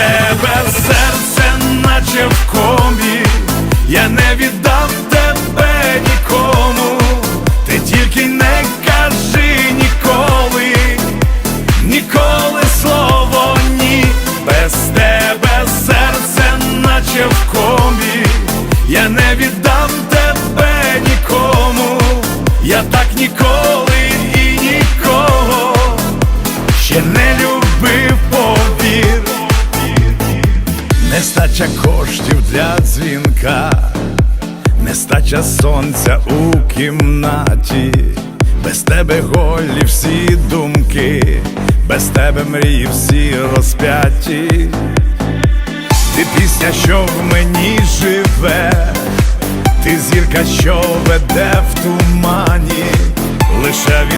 тебе серце, наче в комі, я не віддам тебе нікому, ти тільки не кажи ніколи, ніколи слово ні, без тебе серце, наче в комі, я не віддам тебе нікому, я так ніколи і нікого ще не любив нестача коштів для дзвінка, нестача сонця у кімнаті, без тебе голі всі думки, без тебе мрії всі розп'яті, ти пісня, що в мені живе, ти зірка, що веде в тумані.